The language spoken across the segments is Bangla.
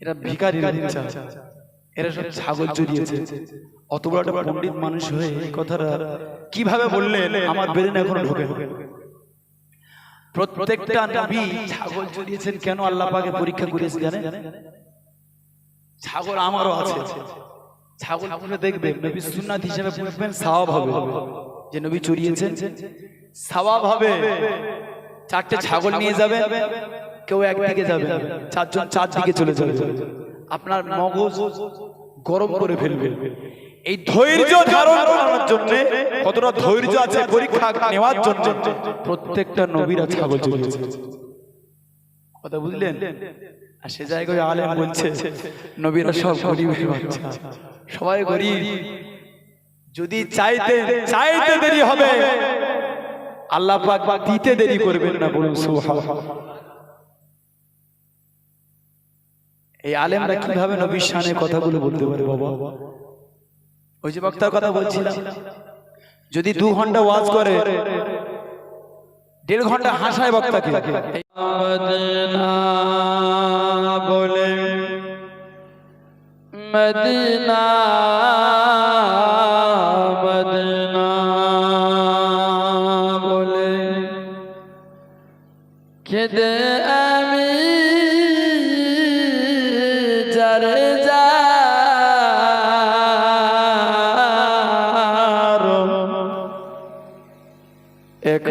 এরা ভিখারি বাচ্চা এরা সব ছাগল চড়িয়েছে অত বড় একটা পণ্ডিত মানুষ হয়ে এই কথাটা কীভাবে বললেন? আমার বেরেন এখনও ঢোকে প্রত্যেকটা নবী ছাগল চড়িয়েছেন কেন আল্লাহ পাকে পরীক্ষা করেছে জানেন? ছাগল আমারও আছে। ছাগল আপনি দেখবেন নবী সুন্নাত হিসেবে বুঝবেন সাওয়াব হবে। যে নবী চড়িয়েছেন সাওয়াব হবে। চারটে ছাগল নিয়ে যাবে কেউ একদিকে যাবে, চারজন চারদিকে চলে যাবে। আপনার মগজ গরম করে ফেলবে। এই ধৈর্য ধারণ করার জন্য কতটা ধৈর্য আছে পরীক্ষা নেওয়ার জন্য প্রত্যেকটা নবীরা চড়িয়েছে কথা বুঝলেন? আর সে জায়গায় আলেম বলছে, নবীরা সব বাচ্চা সবাই গরিব। যদি চাইতে চাইতে দেরি হবে, আল্লাহ পাক দিতে দেরি করবেন না বলুন সুবহানাল্লাহ। এই আলেমরা কীভাবে নবীর শানে কথাগুলো বলতে পারে বাবা? ওই যে বক্তার কথা বলছিলাম যদি দু ঘণ্টা ওয়াজ করে দেড় ঘণ্টা হাসায় বক্তাকে। মদিনা বলে মদিনা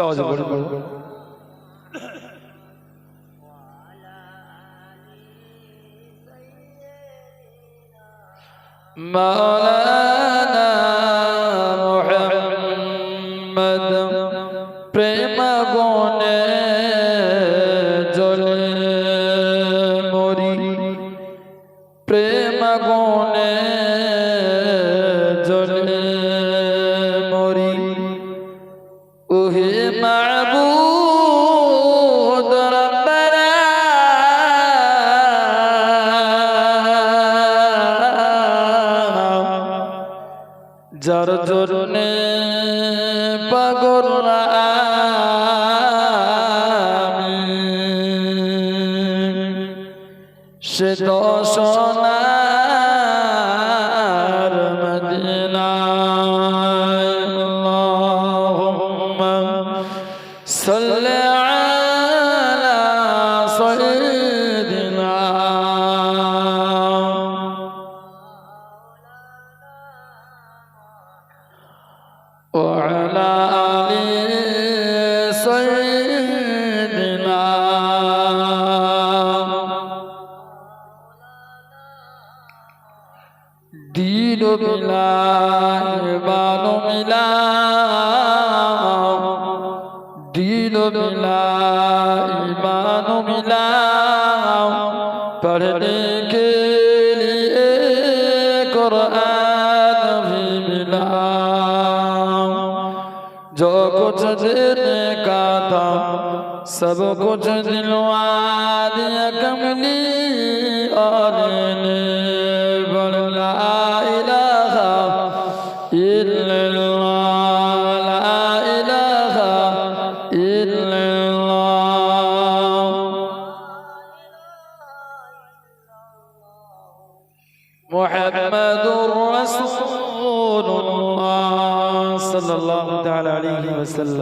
উচ্চ আওয়াজে বলব মাওলানা সে দশনার মিলা বানো মিলা দিল মিলা ইমানো মিলা পড়নে কে লিয়ে কোরআন ভি মিলা जो कुछ देने का था सब कुछ दिलवा दिया कमली और ने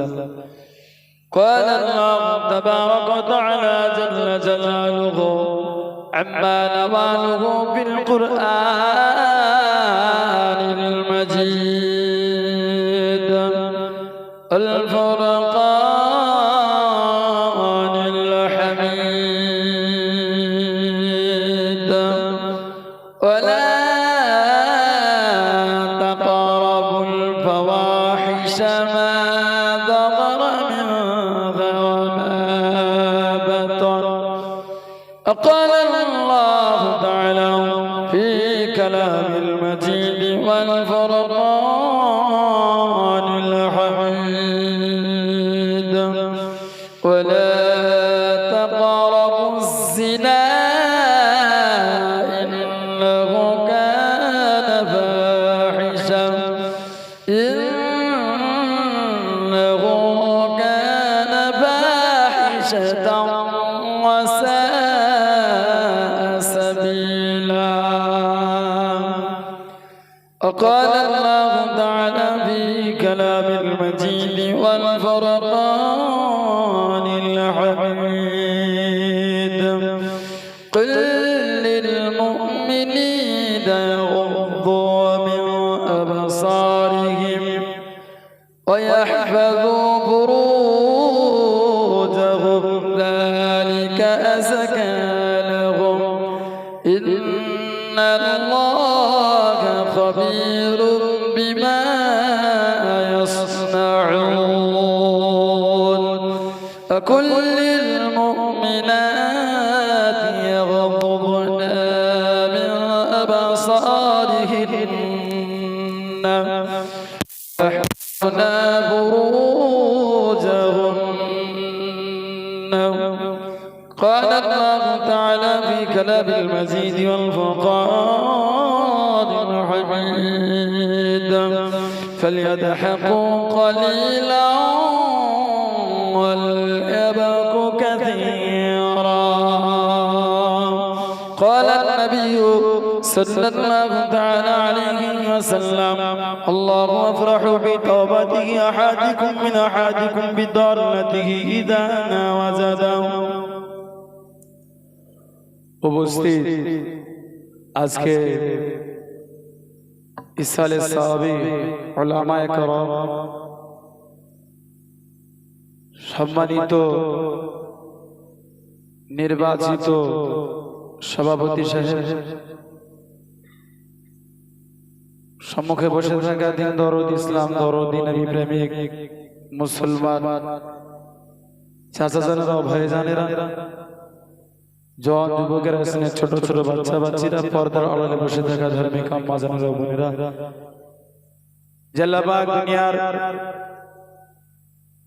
وسلم قال الله تبارك وتعالى جل جلاله عما نواله بالقرآن المجيد الفرقان منها وما بطن قال الله تعالى في كلام المجيد والفرقان الحميد. ولا تقربوا الزنا إنه كان فاحشا إنه كان فاحشة. وقال الله تعالى في كلام المجيد والفرقان الحميد. قل للمؤمنين يغضوا من أبصارهم ويحفظوا فروجهم تعالى في كلام المزيد والفرقان الحميد فليضحكوا قليلا وليبكوا كثيرا. قال النبي صلى الله تعالى عليه وسلم الله أفرح بتوبته أحدكم من أحدكم بضالته إذا وزده উপস্থিত আজকে ইসালে সাহাবি ওলামায় কর সম্মানিত নির্বাচিত সভাপতি সাহেব সম্মুখে বসে থাকা দিন দরদ ইসলাম দরদ নবী প্রেমিক মুসলমান চাচা জানেরা ভাই জানেরা জন যুবকেরা স্নেহ ছোট ছোট বাচ্চা বাচ্চিরা পর্দার আড়ালে বসে থাকা ধার্মিক আম্মা জানেরা বোনেরা। জেলাবাগ দুনিয়ার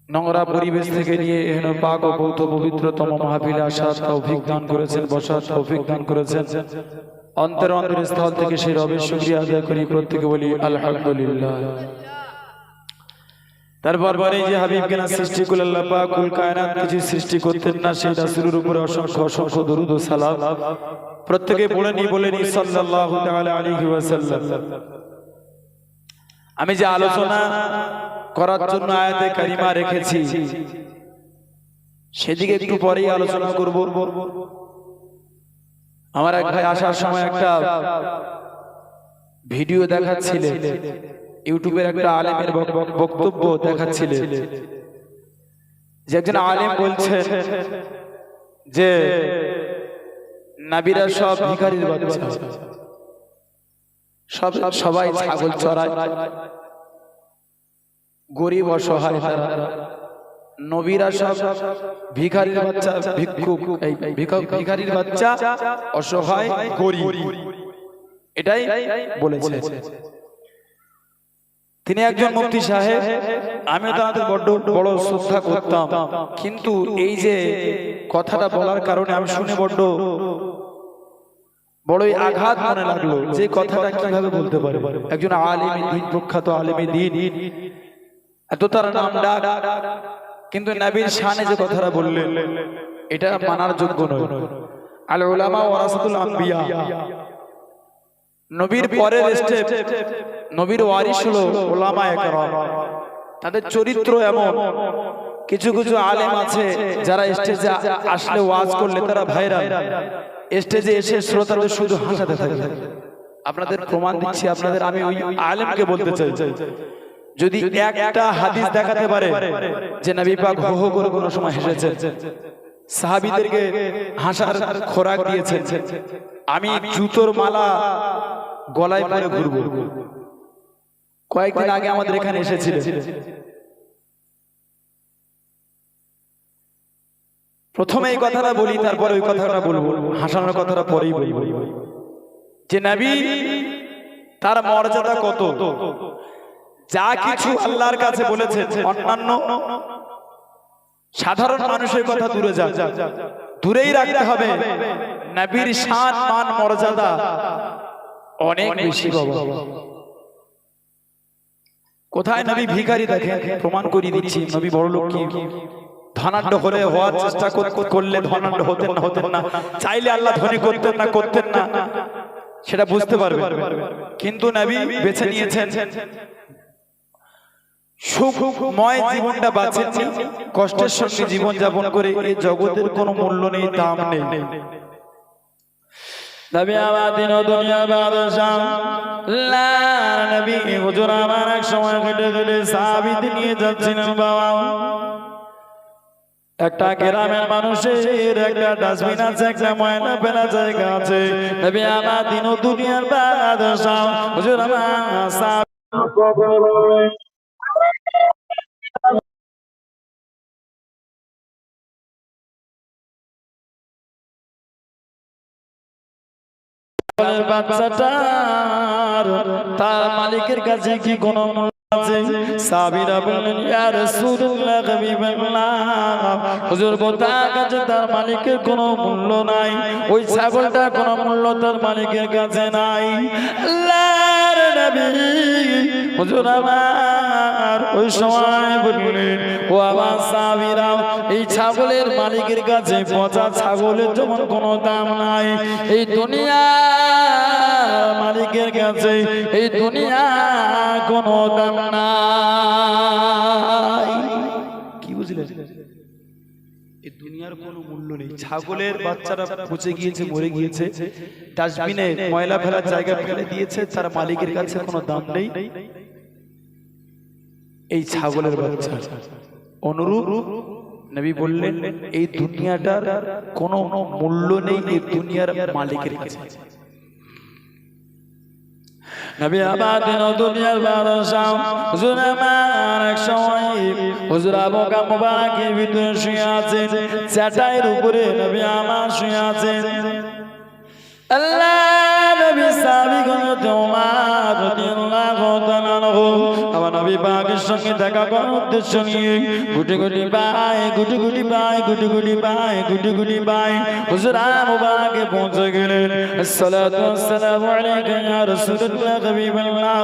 নোংরা পরিবেশ থেকে নিয়ে এহেন পাক ও বৌদ্ধ পবিত্রতম মাহফিলে আসার তৌফিক দান করেছেন, বসার তৌফিক দান করেছেন। অন্তর অন্তর স্থল থেকে সেই রবের শুকরিয়া আদায় করি প্রত্যেকে বলি, আলহামদুলিল্লাহ। তারপর পরে যে হাবিব কেনা সৃষ্টি করলেন আল্লাহ পাক কুল কায়নাত কিছু সৃষ্টি করতেন না সেই রাসূলের উপরে অসংখ্য অসংখ্য দরুদ ও সালাম। প্রত্যেকে বলে নি বলে নি সাল্লাল্লাহু তাআলা আলাইহি ওয়াসাল্লাম। আমি যে আলোচনা করার জন্য আয়াতে কারিমা রেখেছি সেদিকে একটু পরেই আলোচনা করব। আমার এক ভাই আসার সময় একটা ভিডিও দেখাচ্ছিলেন। ইউটিউবের একটা আলেমের বক- বক- বক্তব্য দেখাচ্ছিলেন যে একজন আলেম বলছেন যে নাবিরা সব ভিখারির বাচ্চা। সব সবাই ছাগল চড়ায়। গরিব অসহায়। নবীরা সব ভিখারির বাচ্চা। ভিক্ষুক এই ভিখারির বাচ্চা। অসহায় গরিব। এটাই বলেছে। তিনি একজন মুফতি সাহেব। আমি তাদের বড্ড বড় শ্রদ্ধা করতাম। কিন্তু এই যে কথাটা বলার কারণে আমি শুনে বড্ড বড়ই আঘাত মনে লাগল যে কথাটা কীভাবে বলতে পারে। একজন আলিমী দিন, প্রখ্যাত আলিমী দিন। এত তার নাম ডাক। কিন্তু নবীর শানে যে কথাটা বললেন, এটা মানার যোগ্য নয়। আল উলামা ওয়ারাসাতুল আম্বিয়া। নবীর পরের স্টেপ নবীর ওয়ারিশ হলো ওলামা একরাম। তাদের চরিত্র এমন। কিছু কিছু আলেম আছে যারা স্টেজে আসলে ওয়াজ করলে তারা ভাইরাল। স্টেজে এসে শ্রোতাদের শুধু হাসাতে থাকে। আপনাদের প্রমাণ দিচ্ছি, আপনাদের আমি ওই আলেমকে বলতে চাই। যদি একটা হাদিস দেখাতে পারে যে নবী পাক হো হো করে কোনো সময় হেসেছেন, সাহাবীদেরকে হাসার খোরাক দিয়েছেন, আমি জুতোর মালা গলায় পরে ঘুরবো। কয়েকদিন আগে আমাদের এখানে এসেছিলেন। প্রথমে এই কথাটা বলি তারপরে ওই কথাটা বলব। হাসানোর কথাটা পরেই বলব। যে নবী তার মর্যাদা কত? যা কিছু আল্লাহর কাছে বলেছে অন্যান্য সাধারণ মানুষের কথা দূরে যা দূরেই রাখতে হবে। নবীর শান মান মর্যাদা। অনেক বেশি বাবা কোথায় নবী ভিখারি দেখেন প্রমাণ করিয়ে দিচ্ছি নবী বড় লোক কি? ধনাঢ্য করে হওয়ার চেষ্টা কর- করলে ধনাঢ্য হতেন না হতেন না। চাইলে আল্লাহ ধনী করতেন না করতেন না। সেটা বুঝতে পারবে। কিন্তু নবী বেছে নিয়েছেন। সুখময় জীবনটা বাঁচেছি কষ্টের সঙ্গে জীবন যাপন করে এই জগতের কোনো মূল্য নেই দাম নেই। নবী আমার দুনিয়া বাদশাহ। লা হুজুর আমার এক সময় কেটে কেটে সাবিত নিয়ে যাচ্ছিলেন বাবা। একটা গ্রামের মানুষের একটা ডাস্টবিন আছে, একটা ময়না ফেলা জায়গা আছে। নবী আমার দিন ও দুনিয়ার বাদশাহ। হুজুর আমার বাচ্চাটার তার মালিকের কাছে কি কোনো হুজুর কাছে তার মালিকের কোনো মূল্য নাই। ওই ছাগলটা কোনো মূল্য তার মালিকের কাছে নাই। হুজুর আমার ওই সময় বললেন ও আমার সাবিরা এই ছাগলের মালিকের কাছে পচা ছাগলের যেমন কোনো দাম নাই। এই দুনিয়া মালিকের কাছে, এই দুনিয়া কোনো দাম নাই। কি বুঝলেন এই দুনিয়ার কোনো মূল্য নেই। ছাগলের বাচ্চারা পচে গিয়েছে, মরে গিয়েছে। ডাস্টবিনে ময়লা ফেলার জায়গা ফেলে দিয়েছে, তার মালিকের কাছে কোনো দাম নেই। এই ছাগলের বাচ্চা। অনুরূপ নবী বললেন এই দুনিয়াটার কোনো মূল্য নেই এই দুনিয়ার মালিকের কাছে। নবী আবাদ দুনিয়ার বাদশাহ হুজুর আমার এক সময় হুজুর আবু মুবারকের ভিতরে শুয়ে আছেন চাটাইয়ের উপরে নবী আমার শুয়ে আছেন। আল্লাহ নবী তোমার নবী পাকের সঙ্গে দেখা করার উদ্দেশ্য নিয়ে গুটি গুটি বাই গুটি গুটি বাই গুটি গুটি বাই গুটি গুটি বাই হুজুর মুবারকে পৌঁছে গেলেন। আসসালাতু ওয়াসসালামু আলাইকা ইয়া রাসূলুল্লাহ হাবিবাল্লাহ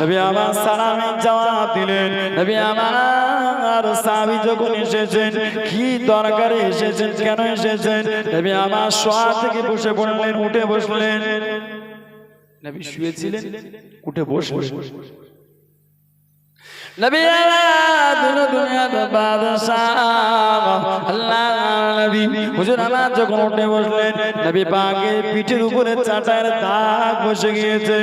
নবী আমার সালামে জবাব দিলেন। নবী আমার সাহাবী যখন এসেছেন, কি দরকারে এসেছেন, কেন এসেছেন? নবী আমার শোয়া থেকে বসে পড়লেন, উঠে বসলেন। নবী শুয়েছিলেন, উঠে বসলেন। নবী দুনো দুনিয়াতে বাদশাহ আল্লাহ নবী হুজুর আমার যখন উঠে বসলেন নবী পাকের পিঠের উপরে চাটার দাগ বসে গিয়েছে।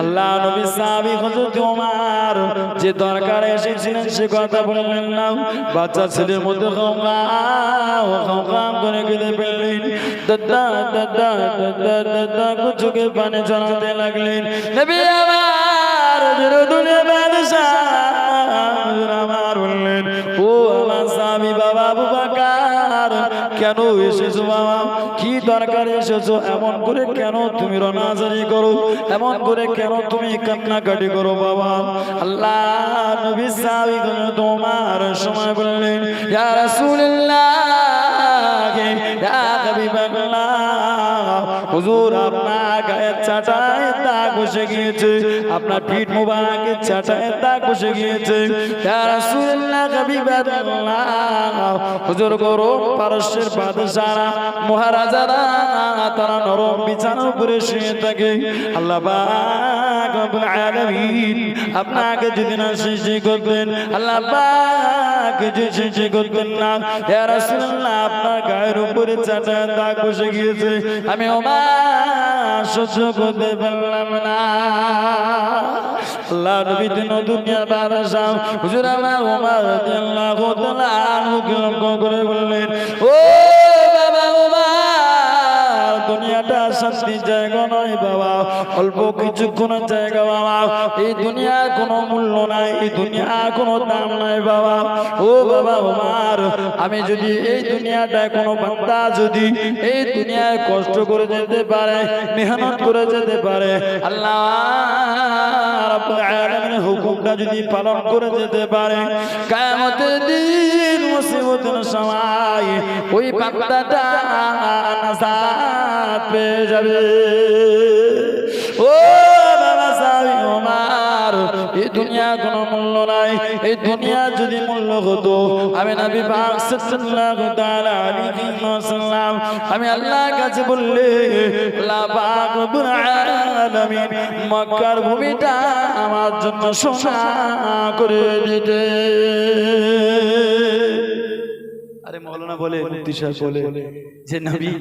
আল্লাহ নবী সাহাবী হুজুর তোমার যে দরকার এসেছিলেন সে কথা বললেন না। বাচ্চা ছেলের মধ্যে খাও খাও করে কেঁদে ফেললেন দাদা দাদা দাদা দাদা চোখে পানি চলাতে লাগলেন নবী আমার দুনো দুনিয়া বাদশাহ কেন এসেছ বাবা? কি দরকার এসেছ? এমন করে কেন তুমি রনাজারি করো? এমন করে কেন তুমি কান্নাকাটি করো বাবা? আল্লাহ তোমার সময় বললেন হুজুর আপনার গায়ের চাটায় দাগ বসে গিয়েছে। আপনার পিঠ মোবারকের চাটায় দাগ বসে গিয়েছে। হুজুর গরম পারস্যের বাদশারা মহারাজারা, তারা নরম বিছানার উপরে শুয়ে থাকে। আল্লাহ আপনাকে যদি না সৃষ্টি করতেন আল্লাহ যদি সৃষ্টি করতেন না। ইয়া রাসূলুল্লাহ, আপনার গায়ের উপরে চাটায় দাগ বসে গিয়েছে। আমি ওমা সহ্য করতে পারলাম না। আল্লাহ নবী দিন বার বাদশাহ হুজুর আমার ওমর রাদিয়াল্লাহু তাআলা করে বললেন ও দুনিয়া জায়গা নয় বাবা। অল্প কিছুক্ষণের জায়গা বাবা। এই দুনিয়ার কোনো মূল্য নাই, এই দুনিয়ার কোনো দাম নাই বাবা। ও বাবা আমার আমি যদি এই দুনিয়াটায় কোনো বান্দা যদি এই দুনিয়ায় কষ্ট করে যেতে পারে, মেহনত করে যেতে পারে, আল্লাহ হুকুমটা যদি পালন করে যেতে পারে দিন মুসিবতের সময় ওই বান্দাটা নাজাত যাবে। ও বাবা এই দুনিয়া কোনো মূল্য নাই। এই দুনিয়া যদি মূল্য হতো, আমি পাক সাল্লাল্লাহু তাআলা আলাইহি ওয়াসাল্লাম, আমি আল্লাহর কাছে বললে পাক রব্বুল আলামিন মক্কার ভূমিটা আমার জন্য সোনা করে দিতে। আরে মৌলানা বলে, মুফতি সাহেব বলে, যে নবী